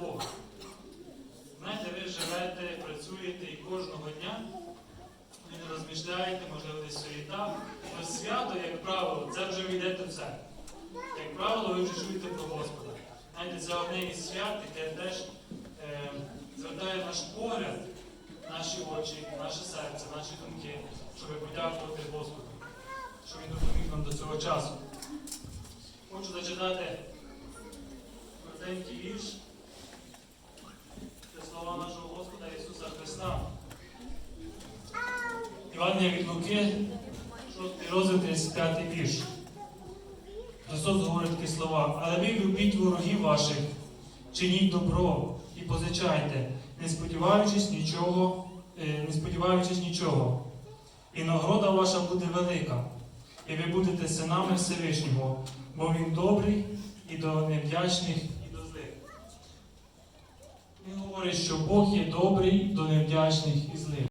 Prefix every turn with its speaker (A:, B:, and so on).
A: Бога. Знаєте, ви живете, працюєте і кожного дня ви не розмішляєте, можливо, десь суєта. То свято, як правило, це вже ви в церкву. Як правило, ви вже чуєте про Господа. Знаєте, це одне із свят, яке теж е, звертає наш погляд, наші очі, наше серце, наші думки, щоб подякувати Господу, що Він допоміг нам до цього часу. Хочу зачитати коротенький вірш. Це слова нашого Господа Ісуса Христа. Івангелія від Луки, 6 розділ 35 вірш. Христос говорить такі слова, але ви любіть ворогів ваших, чиніть добро і позичайте, не сподіваючись нічого, е, не сподіваючись нічого. І нагорода ваша буде велика, і ви будете синами Всевишнього, бо він добрий і до невдячних, і до злих. Він говорить, що Бог є добрий до невдячних і злих.